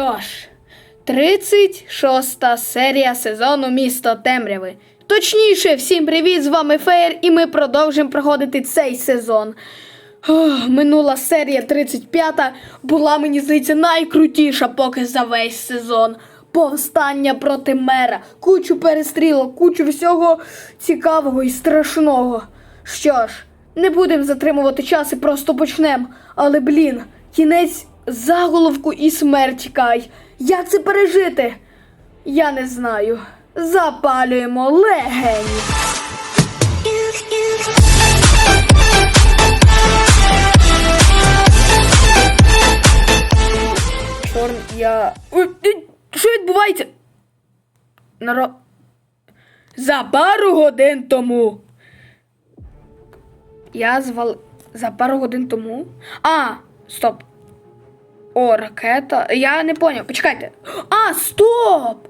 Тож, 36 серія сезону Місто Темряви. Точніше, всім привіт! З вами Феєр, і ми продовжуємо проходити цей сезон. Ох, минула серія 35 була, мені здається, найкрутіша поки за весь сезон. Повстання проти мера, кучу перестрілок, кучу всього цікавого і страшного. Що ж, не будемо затримувати час і просто почнемо. Але блін, кінець заголовку і смерть Кай. Як це пережити? Я не знаю. Запалюємо легені. Чорн, я. Що відбувається? Наро... За пару годин тому. Я звал. За пару годин тому. А, стоп. О, ракета. Я не поняв. Почекайте. А, стоп!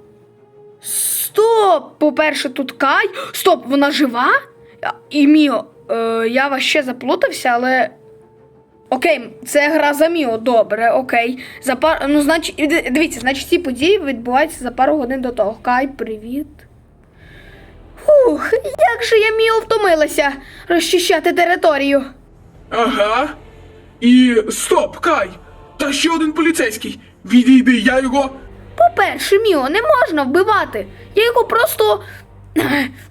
Стоп! По-перше, тут Кай. Стоп, вона жива? І Міо, е, я вас ще заплутався, але. Окей, це гра за Міо, добре, окей. За пар... Ну, значить, дивіться, значить, ці події відбуваються за пару годин до того. Кай, привіт. Фух, як же я Міо втомилася розчищати територію. Ага. І стоп, Кай! Та ще один поліцейський. Відійди, я його. По-перше, Міо, не можна вбивати. Я його просто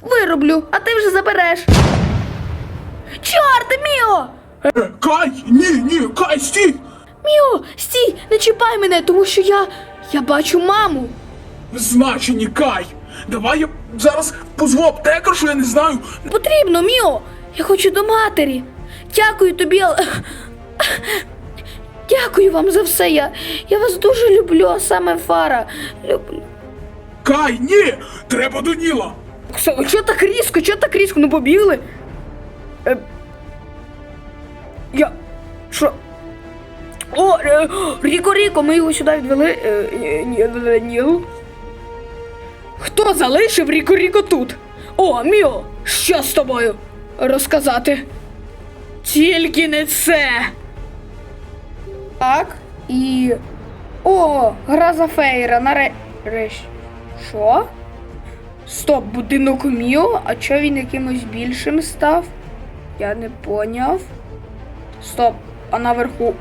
вироблю, а ти вже забереш. Чорт, Міо! Е, Кай! Ні, ні, Кай, стій! Міо, стій, не чіпай мене, тому що я. Я бачу маму. Значені, Кай! Давай я зараз позву аптекаршу, я не знаю. Потрібно, Міо. Я хочу до матері. Дякую тобі, але. Дякую вам за все. Я, я вас дуже люблю, а саме Фара. Люблю. Кай, ні! Треба до Ніла! Що, що так різко? Що так різко? Ну побігли? Е, я. Що? О, е, Ріко Ріко, ми його сюди відвели. Е, е, ні, ні, ні. Хто залишив Ріко Ріко тут? О, Міо, що з тобою? Розказати. Тільки не це. Так, і. О, гра за фейра, нарешті. Що? Стоп, будинок Міо, а чо він якимось більшим став? Я не поняв. Стоп, а наверху.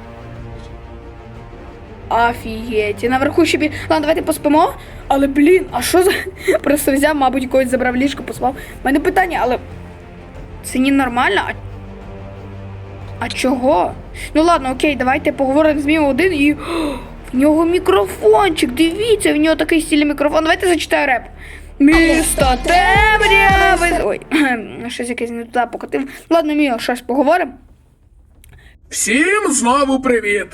Офігеть. І наверху ще бі... Ладно, давайте поспимо. Але блін, а що за. Просто взяв, мабуть, когось забрав ліжко, поспав. У мене питання, але. Це не нормально, а. А чого? Ну ладно, окей, давайте поговоримо з Міо один і. В нього мікрофончик, дивіться, в нього такий стильний мікрофон. Давайте зачитаю реп. Місто темряви. Ой, щось якесь не туди покотив. Ладно, Міо, щось поговоримо. Всім знову привіт!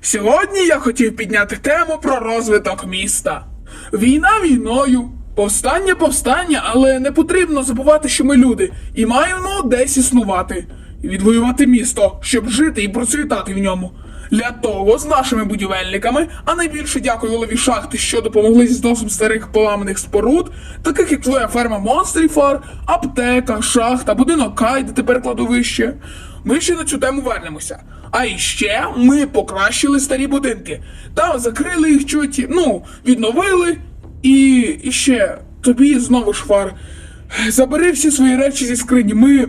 Сьогодні я хотів підняти тему про розвиток міста. Війна війною, повстання повстання, але не потрібно забувати, що ми люди, і маємо десь існувати, і відвоювати місто, щоб жити і процвітати в ньому. Для того з нашими будівельниками, а найбільше дякую голові шахти, що допомогли зі зносом старих поламаних споруд, таких як твоя ферма монстрів фар, аптека, шахта, будинок Кай, де тепер кладовище. Ми ще на цю тему вернемося. А іще ми покращили старі будинки та закрили їх чуті, ну, відновили. І, і ще тобі знову ж фар. Забери всі свої речі зі скрині. Ми.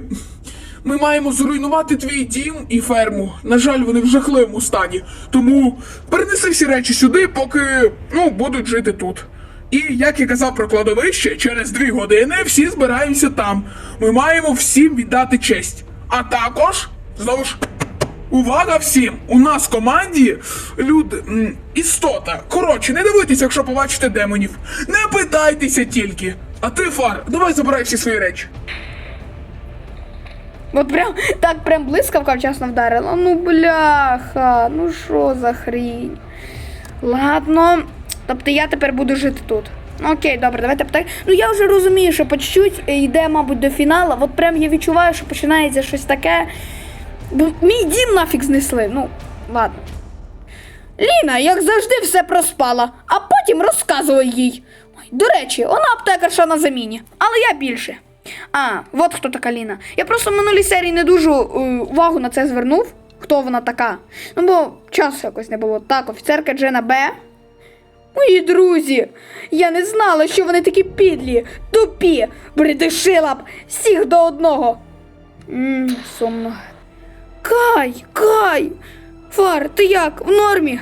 Ми маємо зруйнувати твій дім і ферму. На жаль, вони в жахливому стані. Тому перенеси всі речі сюди, поки ну, будуть жити тут. І як я казав про кладовище, через дві години всі збираємося там. Ми маємо всім віддати честь. А також, знову ж, увага всім! У нас в команді люди м, істота. Коротше, не дивитися, якщо побачите демонів. Не питайтеся тільки. А ти, Фар, давай забирай всі свої речі. От прям так прям блискавка вчасно вдарила. Ну бляха, ну що за хрінь. Ладно. Тобто я тепер буду жити тут. Окей, добре, давайте питай. Ну я вже розумію, що по чуть-чуть йде, мабуть, до фіналу. От прям я відчуваю, що починається щось таке. Бо Мій дім нафіг знесли. Ну, ладно. Ліна, як завжди, все проспала, а потім розказує їй. До речі, вона аптекарша на заміні, але я більше. А, от хто така Ліна. Я просто в минулій серії не дуже е, увагу на це звернув, хто вона така. Ну, бо часу якось не було. Так, офіцерка Джена Б. Мої друзі, я не знала, що вони такі підлі, тупі, придушила б всіх до одного. Ммм, сумно. Кай, Кай! Фар, ти як? В нормі?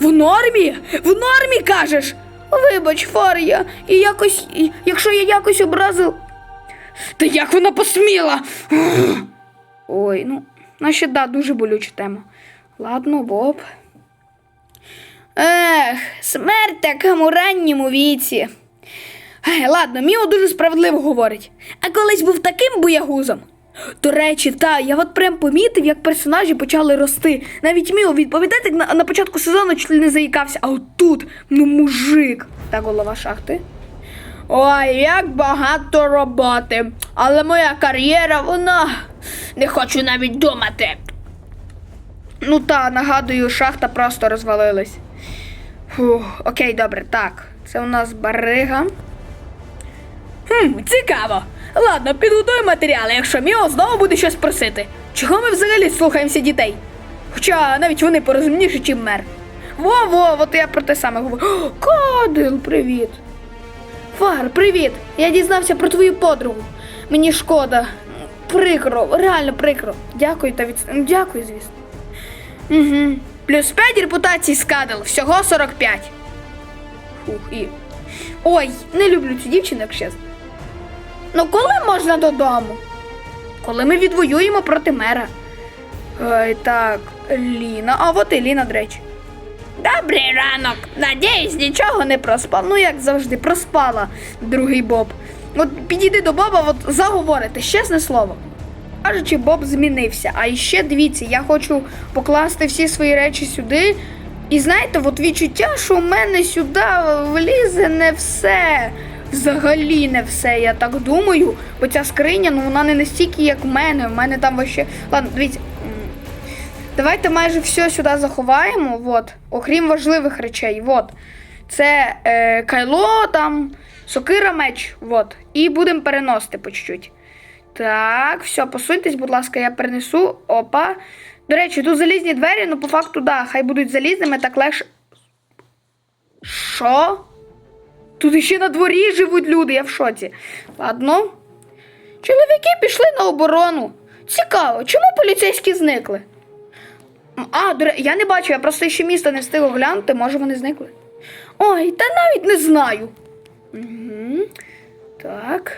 В нормі? В нормі кажеш? Вибач, Фар, я і якось, і- якщо я якось образив. Та як вона посміла? Ой, ну, наче да, дуже болюча тема. Ладно, Боб. Ех, смерть така у ранньому віці. Ех, ладно, Міо дуже справедливо говорить. А колись був таким боягузом. До речі, та, я от прям помітив, як персонажі почали рости. Навіть Міо, від- пам'ятаєте, як на, на початку сезону чуть не заїкався, а от тут, ну мужик. Та голова шахти. Ой, як багато роботи. Але моя кар'єра, вона не хочу навіть думати. Ну та, нагадую, шахта просто розвалилась. Фух, окей, добре, так. Це у нас барига. Хм, цікаво. Ладно, підготуй матеріали, якщо Міо знову буде щось просити. Чого ми взагалі слухаємося дітей? Хоча навіть вони порозумніші, чим мер. Во-во, от я про те саме говорю. Кадил, привіт. Фар, привіт! Я дізнався про твою подругу. Мені шкода. Прикро, реально прикро. Дякую та від... Дякую, звісно. Угу. Плюс 5 репутацій скадил, всього 45. Фух, і. Ой, не люблю цю дівчину, як чесно. Ну коли можна додому? Коли ми відвоюємо проти мера. Ой, так, Ліна. А от і Ліна, до речі. Добрий ранок. Надіюсь, нічого не проспав. Ну, як завжди, проспала другий Боб. От підійди до Боба, от заговорити, чесне слово. Кажучи, Боб змінився. А ще дивіться, я хочу покласти всі свої речі сюди. І знаєте, от відчуття, що у мене сюди влізе не все. Взагалі не все, я так думаю. Бо ця скриня, ну вона не настільки, як в мене. У мене там вообще. Ладно, дивіться. Давайте майже все сюди заховаємо, от, окрім важливих речей. От. Це е, кайло, там, сокира, меч. От. І будемо переносити по чуть-чуть. Так, все, посуньтесь, будь ласка, я перенесу. Опа. До речі, тут залізні двері, ну по факту, да, хай будуть залізними, так легше. Що? Тут іще на дворі живуть люди, я в шоці. Ладно. Чоловіки пішли на оборону. Цікаво, чому поліцейські зникли? А, до я не бачу, я просто ще місто не встиг оглянути, може вони зникли. Ой, та навіть не знаю. Угу. Так.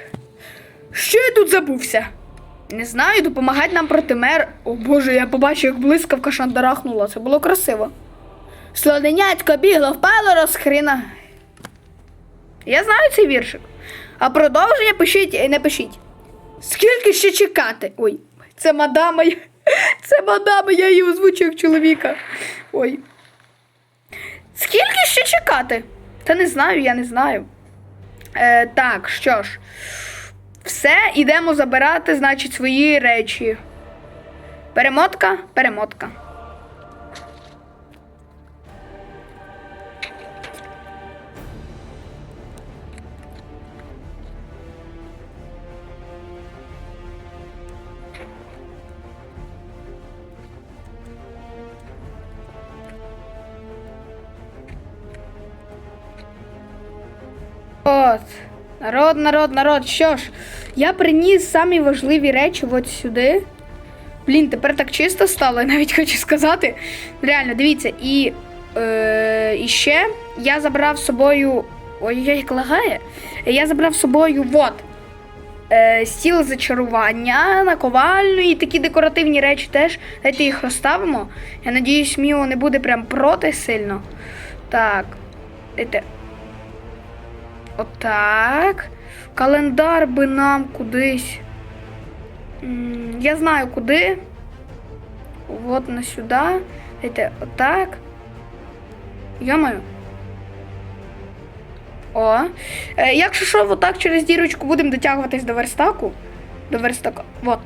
Що я тут забувся? Не знаю, допомагать нам проти мер. О боже, я побачив, як блискавка шандарахнула. Це було красиво. Слоненятко бігло, впало розхріна. Я знаю цей віршик. А продовження пишіть і не пишіть. Скільки ще чекати? Ой, це мадама. Це мадам, я її озвучу як чоловіка. Ой. Скільки ще чекати? Та не знаю, я не знаю. Е, так, що ж. Все, ідемо забирати, значить, свої речі. Перемотка, перемотка. От. Народ, народ, народ. Що ж, я приніс самі важливі речі от сюди. Блін, тепер так чисто стало, я навіть хочу сказати. Реально, дивіться, і, е, і ще я забрав з собою. Ой, як лагає. Я забрав з собою вот. Е, стіл зачарування, наковальню і такі декоративні речі теж. Давайте їх розставимо. Я надіюсь, Міо не буде прям проти сильно. Так. Дайте. Отак. Календар би нам кудись. Я знаю куди. От на сюди. Дайте, отак. Йомаю. О. Е, якщо що, отак через дірочку будемо дотягуватись до верстаку. До верстака. От.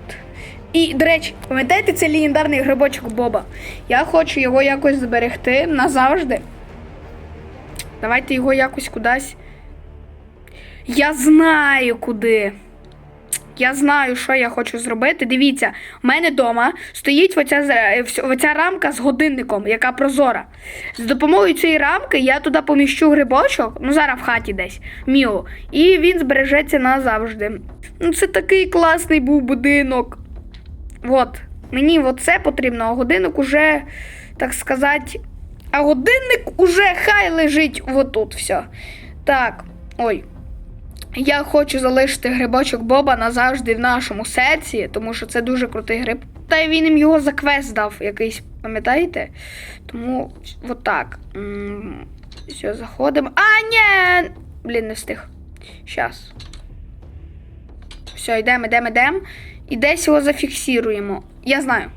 І, до речі, пам'ятаєте цей легендарний грибочок Боба? Я хочу його якось зберегти назавжди. Давайте його якось кудись. Я знаю куди. я знаю, що я хочу зробити. Дивіться, в мене вдома стоїть оця, е, оця рамка з годинником, яка прозора. З допомогою цієї рамки я туди поміщу грибочок, ну зараз в хаті десь, міо, і він збережеться назавжди. Ну, це такий класний був будинок. От, мені це потрібно, а годинник уже, так сказати. А годинник уже хай лежить отут все. Так, ой. Я хочу залишити грибочок Боба назавжди в нашому серці, тому що це дуже крутий гриб. Та він їм його за квест дав якийсь, пам'ятаєте? Тому отак. М, Все, заходимо. А, ні! Блін, не встиг. Щас. Все, йдемо, йдемо, йдемо. І десь його зафіксуємо. Я знаю.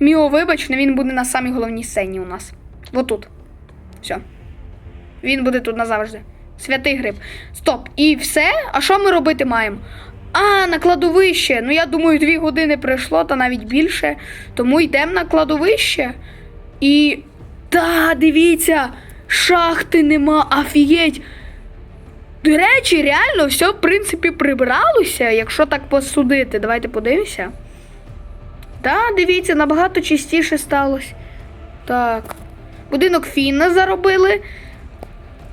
Міо, вибач, але він буде на самій головній сцені у нас. Отут. Все. Він буде тут назавжди. Святий гриб. Стоп. І все? А що ми робити маємо? А, на кладовище. Ну, я думаю, дві години пройшло, та навіть більше. Тому йдемо на кладовище. І. Та, дивіться, шахти нема, офігеть. До речі, реально все, в принципі, прибралося, якщо так посудити. Давайте подивимося. Так, дивіться, набагато чистіше сталося. Так. Будинок Фіна заробили.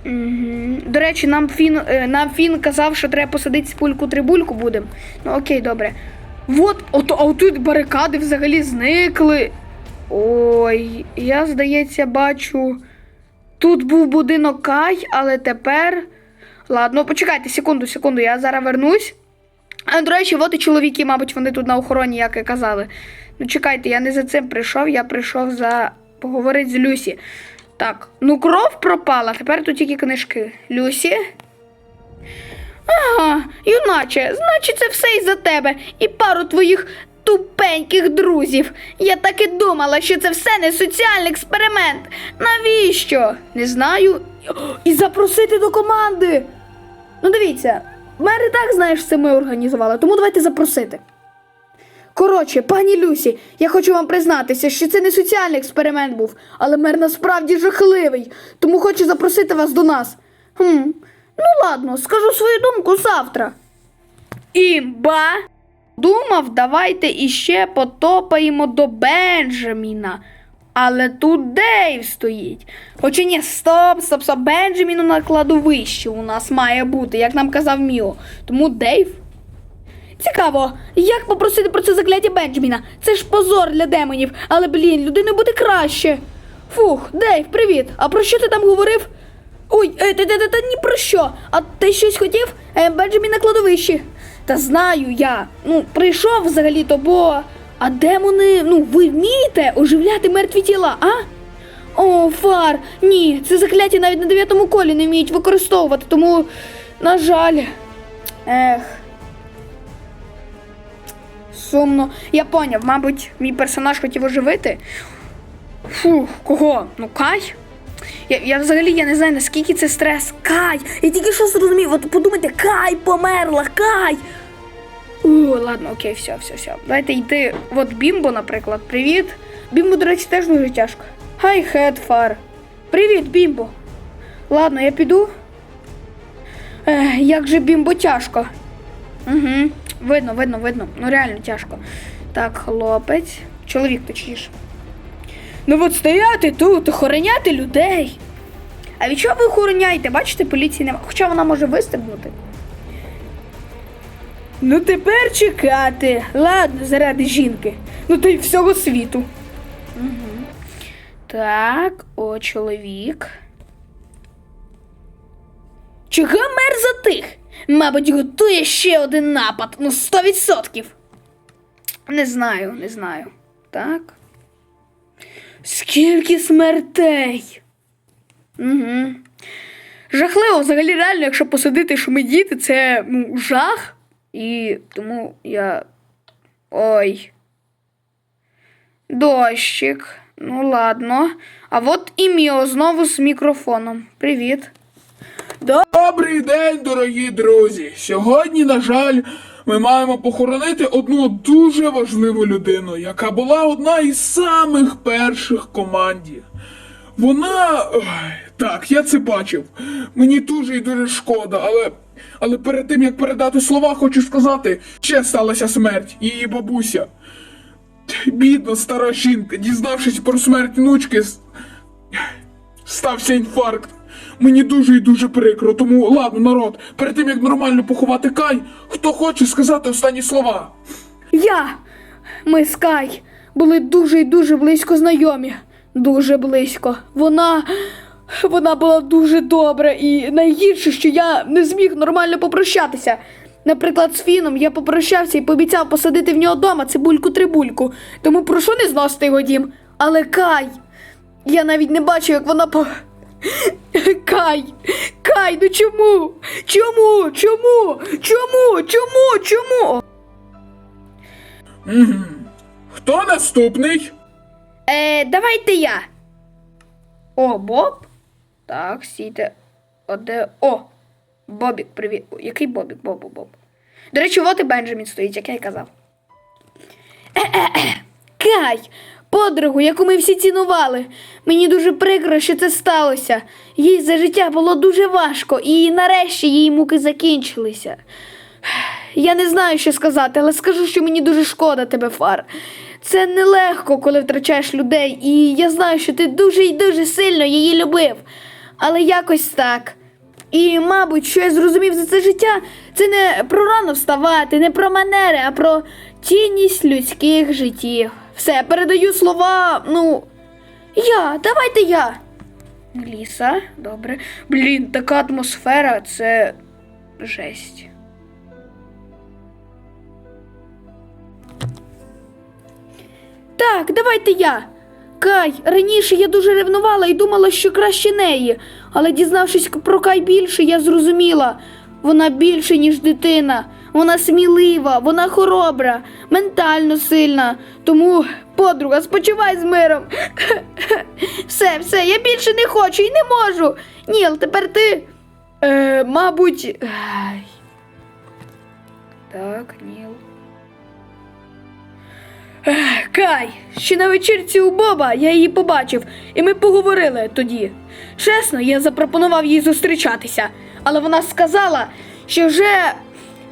Угу. До речі, нам Фін, е, нам Фін казав, що треба посадити спульку трибульку будемо. Ну окей, добре. Вот, от, а тут барикади взагалі зникли. Ой, я, здається, бачу. Тут був будинок Кай, але тепер. Ладно, почекайте, секунду, секунду, я зараз вернусь. А, до речі, от і чоловіки, мабуть, вони тут на охороні, як і казали. Ну, чекайте, я не за цим прийшов, я прийшов за поговорити з Люсі. Так, ну кров пропала, тепер тут тільки книжки. Люсі. Ага, юначе, значить, це все із-за тебе і пару твоїх тупеньких друзів. Я так і думала, що це все не соціальний експеримент. Навіщо? Не знаю. І запросити до команди. Ну, дивіться, мер і так знаєш, це ми організували, тому давайте запросити. Коротше, пані Люсі, я хочу вам признатися, що це не соціальний експеримент був, але мер насправді жахливий, тому хочу запросити вас до нас. Хм, ну ладно, скажу свою думку завтра. Імба. Думав, давайте іще потопаємо до Бенджаміна. Але тут Дейв стоїть. Хоча ні, стоп, стоп, стоп. Бенджаміну на кладовищі у нас має бути, як нам казав Міо. Тому Дейв Цікаво, як попросити про це закляття Бенджаміна? Це ж позор для демонів, але блін, людини буде краще. Фух, Дейв, привіт. А про що ти там говорив? Ой, е, та, ні про що. А ти щось хотів? Е, на кладовищі. Та знаю я. Ну, прийшов взагалі-то, бо. А демони, ну, ви вмієте оживляти мертві тіла, а? О, фар, ні, це закляття навіть на дев'ятому колі не вміють використовувати, тому, на жаль. Ех. Сумно. Я поняв, мабуть, мій персонаж хотів оживити. Фух, кого? Ну, Кай? Я, я взагалі я не знаю, наскільки це стрес. Кай! Я тільки що зрозумів, от подумайте, Кай померла, Кай! О, ладно, окей, все, все, все. Давайте йти. От Бімбо, наприклад, привіт. Бімбо, до речі, теж дуже тяжко. Хай хедфар. Привіт, Бімбо. Ладно, я піду. Ех, як же Бімбо тяжко. Угу. Видно, видно, видно. Ну реально тяжко. Так, хлопець. Чоловік точніше. Ну от стояти тут, охороняти людей. А від чого ви охороняєте? Бачите, поліції немає. Хоча вона може вистрибнути. Ну тепер чекати. Ладно, заради жінки. Ну та й всього світу. Угу. Так, о, чоловік. Чого мер затих? Мабуть, готує ще один напад. Ну, 100%. Не знаю, не знаю. Так. Скільки смертей? Угу. Жахливо, взагалі, реально, якщо посадити, що ми діти, це ну, жах. І тому я. Ой. Дощик. Ну, ладно. А от і Міо знову з мікрофоном. Привіт. Добрий день, дорогі друзі! Сьогодні, на жаль, ми маємо похоронити одну дуже важливу людину, яка була одна із самих перших команді. Вона. ой, Так, я це бачив. Мені дуже і дуже шкода, але Але перед тим як передати слова, хочу сказати, ще сталася смерть, її бабуся. Бідна стара жінка, дізнавшись про смерть внучки, стався інфаркт. Мені дуже і дуже прикро, тому ладно, народ, перед тим як нормально поховати Кай, хто хоче сказати останні слова. Я, ми з Кай були дуже і дуже близько знайомі. Дуже близько. Вона. Вона була дуже добра і найгірше, що я не зміг нормально попрощатися. Наприклад, з Фіном я попрощався і пообіцяв посадити в нього дома цибульку-трибульку, тому прошу не зносити його дім. Але Кай, я навіть не бачу, як вона по. Кай! Кай, ну чому? Чому? Чому? Чому? Чому? Чому? Угу. Хто наступний? Е, давайте я. О, Боб? Так, сійте. О, де. О! Бобік, привіт. О, Який Бобік? Боб, Боб, Боб. До речі, от і Бенджамін стоїть, як я й казав. Е-е-е. Кай, подругу, яку ми всі цінували. Мені дуже прикро, що це сталося. Їй за життя було дуже важко, і нарешті її муки закінчилися. Я не знаю, що сказати, але скажу, що мені дуже шкода тебе, Фар. Це нелегко, коли втрачаєш людей, і я знаю, що ти дуже і дуже сильно її любив. Але якось так. І, мабуть, що я зрозумів за це життя, це не про рано вставати, не про манери, а про цінність людських життів. Все, передаю слова, ну. Я, давайте я. Ліса, добре. Блін, така атмосфера, це жесть. Так, давайте я. Кай, раніше я дуже ревнувала і думала, що краще неї, але дізнавшись про Кай більше, я зрозуміла. Вона більше, ніж дитина. Вона смілива, вона хоробра, ментально сильна. Тому, подруга, спочивай з миром. Все, все, я більше не хочу і не можу. Ніл, тепер ти. Е, мабуть. Ай. Так, Ніл. Кай, ще на вечірці у Боба я її побачив, і ми поговорили тоді. Чесно, я запропонував їй зустрічатися, але вона сказала, що вже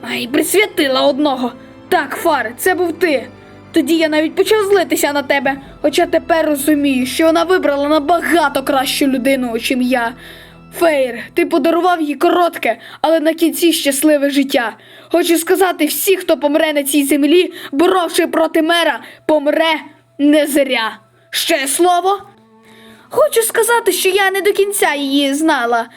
Ай, присвятила одного. Так, Фар, це був ти. Тоді я навіть почав злитися на тебе, хоча тепер розумію, що вона вибрала набагато кращу людину, чим я. Фейр, ти подарував їй коротке, але на кінці щасливе життя. Хочу сказати, всі, хто помре на цій землі, боровши проти мера, помре не зря. Ще слово? Хочу сказати, що я не до кінця її знала.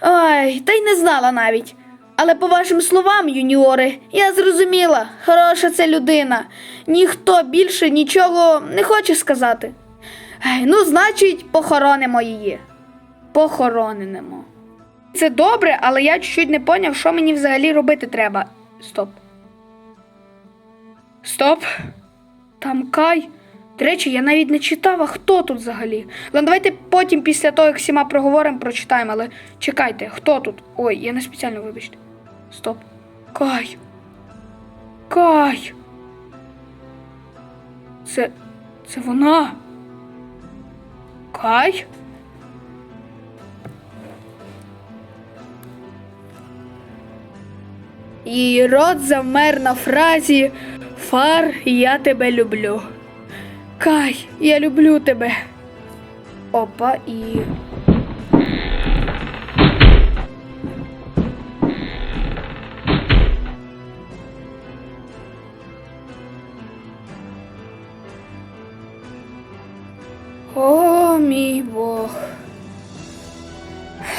Ай, та й не знала навіть. Але по вашим словам, юніори, я зрозуміла, хороша це людина. Ніхто більше нічого не хоче сказати. Ну, значить, похоронимо її. Похоронимо. Це добре, але я чуть-чуть не поняв, що мені взагалі робити треба. Стоп. Стоп. Там Кай. До речі, я навіть не читав, а хто тут взагалі. Ладно, давайте потім, після того, як всіма проговоримо, прочитаємо, але чекайте, хто тут? Ой, я не спеціально вибачте. Стоп. Кай. Кай. Це. Це вона. Кай? Її рот завмер на фразі Фар, я тебе люблю. Кай, я люблю тебе. Опа і. О, мій Бог.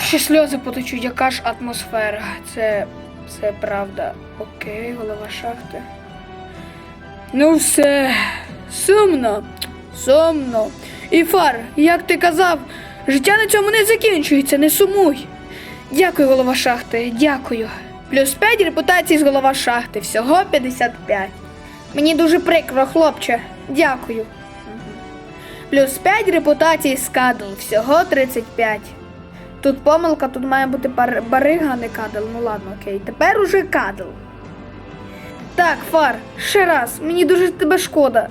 Ще сльози потечуть, яка ж атмосфера. Це. це правда. Окей, голова шахти. Ну все, сумно, сумно. І фар, як ти казав, життя на цьому не закінчується, не сумуй. Дякую, голова шахти, дякую. Плюс 5 репутацій з голова шахти, всього 55. Мені дуже прикро, хлопче. Дякую. Плюс 5 репутацій з кадл, всього 35. Тут помилка, тут має бути бар- барига, а не кадл. Ну ладно, окей. Тепер уже кадл. Так, Фар, ще раз, мені дуже тебе шкода.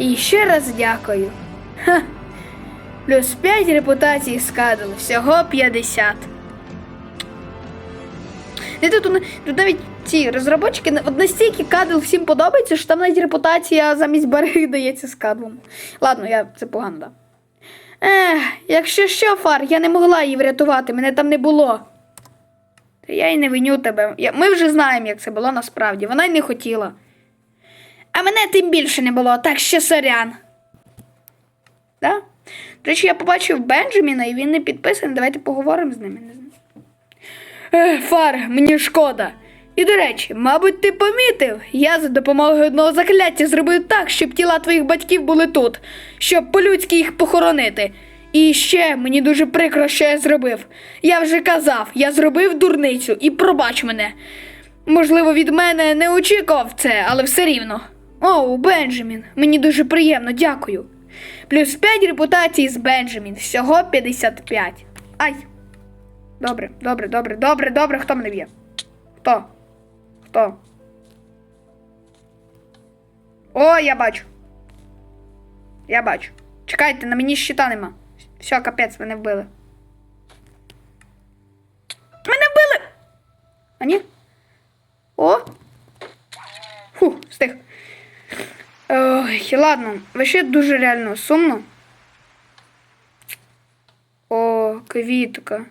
І ще раз дякую. Ха. Плюс 5 репутацій з кадл, всього 50. Не тут, тут, навіть ці розробочки от настільки кадл всім подобається, що там навіть репутація замість бари дається з кадлом. Ладно, я це погано дав. Ех, якщо що, фар, я не могла її врятувати, мене там не було. Я й не виню тебе. Я, ми вже знаємо, як це було насправді. Вона й не хотіла. А мене тим більше не було, так що сорян. Да? До речі, я побачив Бенджаміна і він не підписаний. Давайте поговоримо з ним. Ех, Фар, мені шкода. І до речі, мабуть, ти помітив, я за допомогою одного закляття зробив так, щоб тіла твоїх батьків були тут, щоб по-людськи їх похоронити. І ще мені дуже прикро, що я зробив. Я вже казав, я зробив дурницю і пробач мене. Можливо, від мене не очікував це, але все рівно. Оу, Бенджамін, мені дуже приємно, дякую. Плюс 5 репутацій з Бенджамін, всього 55. Ай. Добре, добре, добре, добре, добре, хто мене б'є? Хто? Хто? О, я бачу. Я бачу. Чекайте, на мені щита нема. Все, капець, мене вбили. Мене вбили! А ні? О! Фу, встиг. Ой, ладно, вообще дуже реально сумно. О, квітка.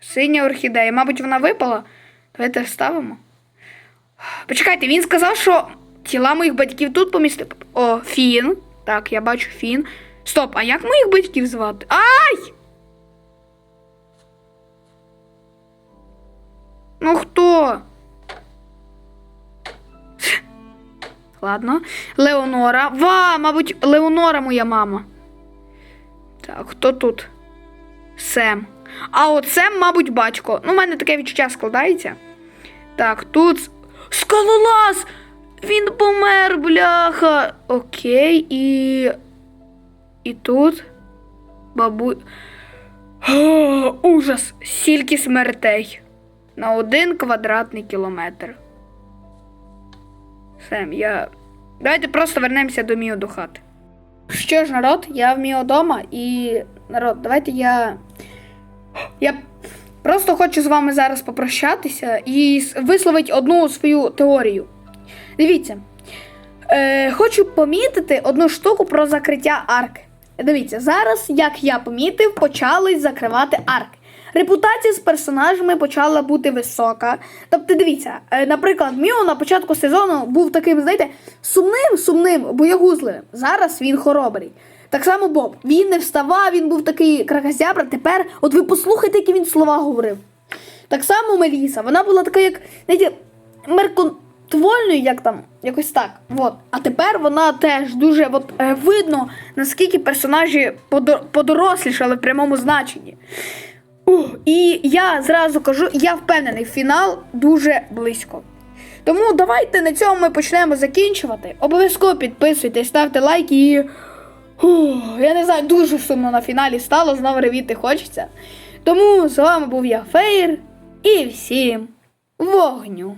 Синя орхідея. Мабуть, вона випала. Давайте вставимо. Почекайте, він сказав, що тіла моїх батьків тут помістив. О, Фін. Так, я бачу Фін. Стоп, а як моїх батьків звати? Ай! Ну хто? Ладно. Леонора. Ва, мабуть, Леонора моя мама. Так, хто тут? Сем. А от Сем, мабуть, батько. Ну, у мене таке відчуття складається. Так, тут. Скалолаз! Він помер, бляха. Окей, і. І тут. Бабу. Ужас! Стільки смертей. На один квадратний кілометр. Сем, я. Давайте просто вернемося до Міо до хати. Що ж, народ, я в Міо дома і. Народ, давайте я. Я просто хочу з вами зараз попрощатися і висловити одну свою теорію. Дивіться, е, хочу помітити одну штуку про закриття арки. Дивіться, зараз, як я помітив, почали закривати арки. Репутація з персонажами почала бути висока. Тобто, дивіться, е, наприклад, Міо на початку сезону був таким, знаєте, сумним, сумним, боягузливим. Зараз він хоробрий. Так само Боб. Він не вставав, він був такий кракозябра. Тепер, от ви послухайте, які він слова говорив. Так само Меліса, вона була така, як, знаєте, мерконтвольною, як там, якось так. От. А тепер вона теж дуже от, е, видно, наскільки персонажі подо- подорослішали в прямому значенні. І я зразу кажу, я впевнений, фінал дуже близько. Тому давайте на цьому ми почнемо закінчувати. Обов'язково підписуйтесь, ставте лайки і. Ух, я не знаю, дуже сумно на фіналі стало, знову ревіти хочеться. Тому з вами був я Фейр і всім вогню.